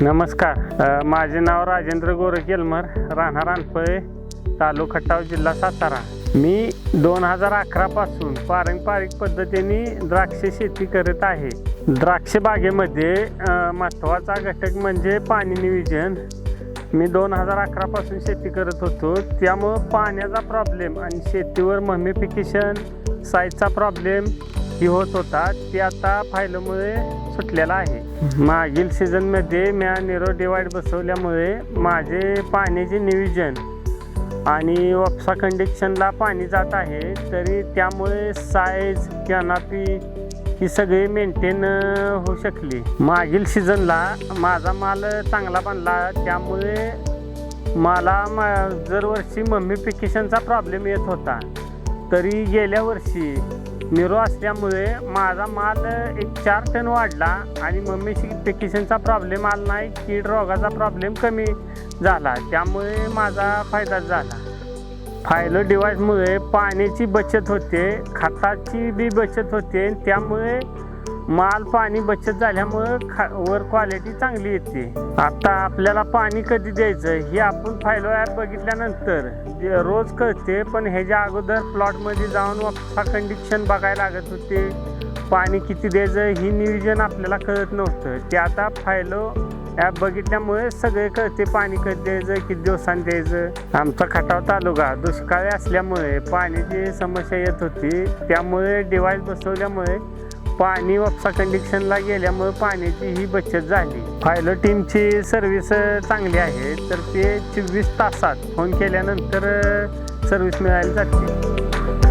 नमस्कार. माझे नाव राजेंद्र गोरे केलमर राहणार अनपळे तालुका खटाव जिल्हा सातारा. मी दोन हजार अकरापासून पारंपरिक पद्धतीने द्राक्ष शेती करत आहे. द्राक्ष बागेमध्ये महत्त्वाचा घटक म्हणजे पाणी नियोजन. मी दोन हजार अकरापासून शेती करत होतो. त्यामुळं पाण्याचा प्रॉब्लेम आणि शेतीवर ममिफिकेशन साईजचा प्रॉब्लेम ही होत होता. ते आता फायलमुळे सुटलेला आहे. मागील सीझनमध्ये म्या निरो डिवाईड बसवल्यामुळे माझे पाण्याचे नियोजन आणि वापसा कंडिक्शनला पाणी जात आहे. तरी त्यामुळे साईज कॅनापी ही सगळी मेंटेन होऊ शकली. मागील सीझनला माझा माल चांगला बनला. त्यामुळे मला मा दरवर्षी मम्मीफिकेशनचा प्रॉब्लेम येत होता. तरी गेल्या वर्षी निरो असल्यामुळे माझा माल एक चार टन वाढला आणि मम्मीफिकेशनचा प्रॉब्लेम आला नाही कीड रोगाचा प्रॉब्लेम कमी झाला. त्यामुळे माझा फायदा झाला. फायलो डिवाईसमुळे पाण्याची बचत होते खताची बी बचत होते त्यामुळे माल पाणी बचत झाल्यामुळं खा वर क्वालिटी चांगली येते. आता आपल्याला पाणी कधी द्यायचं हे आपण फायलो ॲप बघितल्यानंतर रोज कळते पण ह्याच्या अगोदर प्लॉटमध्ये जाऊन वापसा कंडिशन बघायला लागत होते. पाणी किती द्यायचं ही नियोजन आपल्याला कळत नव्हतं. ते आता फायलो ॲप बघितल्यामुळे सगळे कळते पाणी कधी द्यायचं किती दिवसांनी द्यायचं. आमचा खटाव तालुका दुष्काळी असल्यामुळे पाण्याची समस्या येत होती. त्यामुळे डिवाईस बसवल्यामुळे पाणी वापसा कंडिक्शनला गेल्यामुळे पाण्याची ही बचत झाली. फायलो टीमची सर्व्हिस चांगली आहे. तर ते चोवीस तासात फोन केल्यानंतर सर्व्हिस मिळायला जाते.